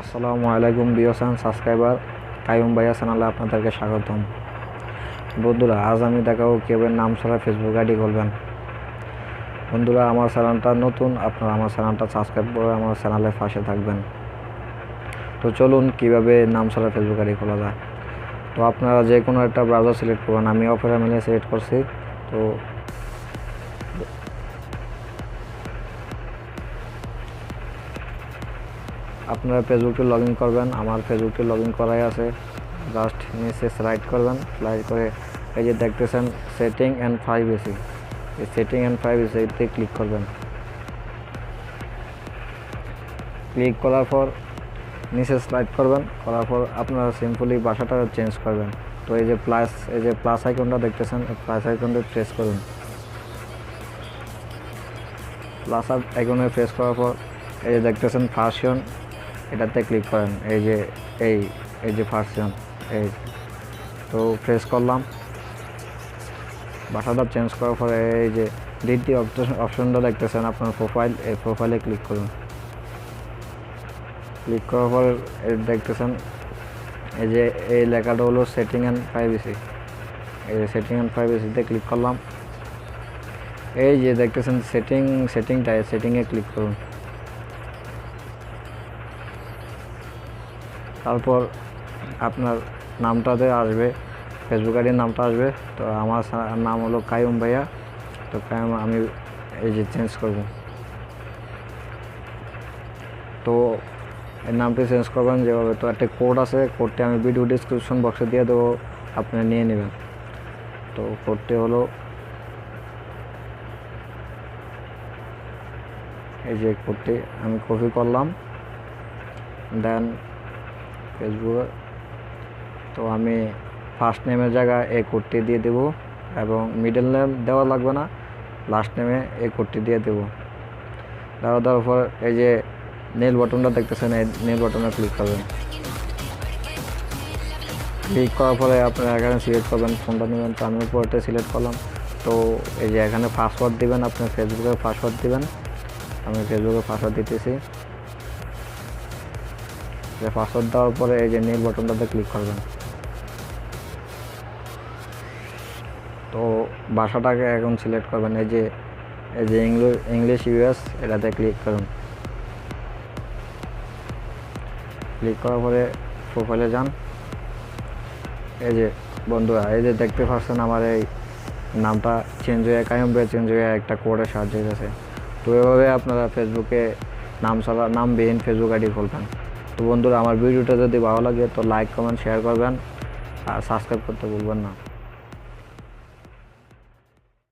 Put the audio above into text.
আসসালামু আলাইকুম বিওসান সাবস্ক্রাইবার কায়ুম ভাইয়া চ্যানেলে আপনাদেরকে স্বাগতম। বন্ধুরা, আজ আমি দেখাবো কীভাবে নাম ছাড়া ফেসবুক আইডি খুলবেন। বন্ধুরা, আমার চ্যানেলটা নতুন, আপনারা আমার চ্যানেলটা সাবস্ক্রাইব করে আমার চ্যানেলের পাশে থাকবেন। তো চলুন কীভাবে নাম ছাড়া ফেসবুক আইডি খোলা যায়। তো আপনারা যে কোনো একটা ব্রাউজার সিলেক্ট করবেন আমি অপেরা মিলে সিলেক্ট করছি। তো আপনারা ফেসবুকে লগ ইন করবেন, আমার ফেসবুকে লগ ইন করাই আছে। জাস্ট নিচে স্লাইড করবেন স্লাইড করে এই যে দেখতেছেন সেটিং অ্যান্ড প্রাইভেসি এই সেটিং অ্যান্ড ফাইভ প্রাইভেসিতে ক্লিক করবেন। ক্লিক করার পর নিচে স্লাইড করবেন, করার পর আপনারা সিম্পলি ভাষাটা চেঞ্জ করবেন। তো এই যে প্লাস এই যে প্লাস আইকনটা দেখতেছেন প্লাস আইকনটা প্রেস করুন। প্লাস আইকনে প্রেস করার পর এই যে দেখতেছেন ফার্সন এটাতে ক্লিক করেন, এই যে, এই এই যে ফার্সন এই। তো প্রেস করলাম। বাসাটা চেঞ্জ করার পরে এই যে দ্বিতীয় অপশনটা দেখতেছেন আপনার প্রোফাইল এই প্রোফাইলে ক্লিক করুন। ক্লিক করার পর দেখতেছেন, এই যে, এই লেখাটা হলো সেটিং অ্যান্ড প্রাইভেসি এই যে সেটিং অ্যান্ড প্রাইভেসিতে ক্লিক করলাম। এই যে দেখতেছেন সেটিং সেটিংটা সেটিংয়ে ক্লিক করুন। তারপর আপনার নামটাতে আসবে ফেসবুক আইডির নামটা আসবে, তো আমার নাম হলো কায়ুম ভাইয়া, তো কায়ুম আমি এই যে চেঞ্জ করব। তো এই নামটি চেঞ্জ করবেন, যেভাবে তো একটা কোড আছে কোডটি আমি ভিডিও ডিসক্রিপশন বক্সে দিয়ে দেবো, আপনি নিয়ে নেবেন। তো কোডটি হলো এই যে কোডটি আমি কপি করলাম দেন ফেসবুকে তো আমি ফার্স্ট নেমের জায়গায় এই কোডটি দিয়ে দেব এবং মিডল নেম দেওয়া লাগবে না লাস্ট নেমে এই কোডটি দিয়ে দেব। দেওয়া দেওয়ার পর এই যে নীল বটনটা দেখতেছেন, এই নীল বটনে ক্লিক করবেন। ক্লিক করার পরে আপনারা এখানে সিলেক্ট করবেন, ফোনটা নেবেন। তো আমি উপরটা সিলেক্ট করলাম। তো এই যে এখানে পাসওয়ার্ড দিবেন, আপনি ফেসবুকের পাসওয়ার্ড দিবেন। আমি ফেসবুকে পাসওয়ার্ড দিতেছি। পাসওয়ার্ড দেওয়ার পরে এই যে নীল বটনটাতে ক্লিক করবেন। তো ভাষাটাকে এখন সিলেক্ট করবেন, এই যে এই যে ইংলিশ ইংলিশ ইউএস এটাতে ক্লিক করুন। ক্লিক করার পরে প্রোফাইলে যান। এই যে, বন্ধুরা, এই যে দেখতে পাচ্ছেন আমার এই নামটা চেঞ্জ হয়ে, কায়ম হয়ে চেঞ্জ হয়ে একটা কোডের সাহায্য হয়েছে তো এভাবে আপনারা ফেসবুকে নাম ছাড়া নামবিহীন ফেসবুক আইডি খুলবেন। তো বন্ধুরা, আমার ভিডিওটা যদি ভালো লাগে, তো লাইক কমেন্ট শেয়ার করবেন। আর সাবস্ক্রাইব করতে ভুলবেন না।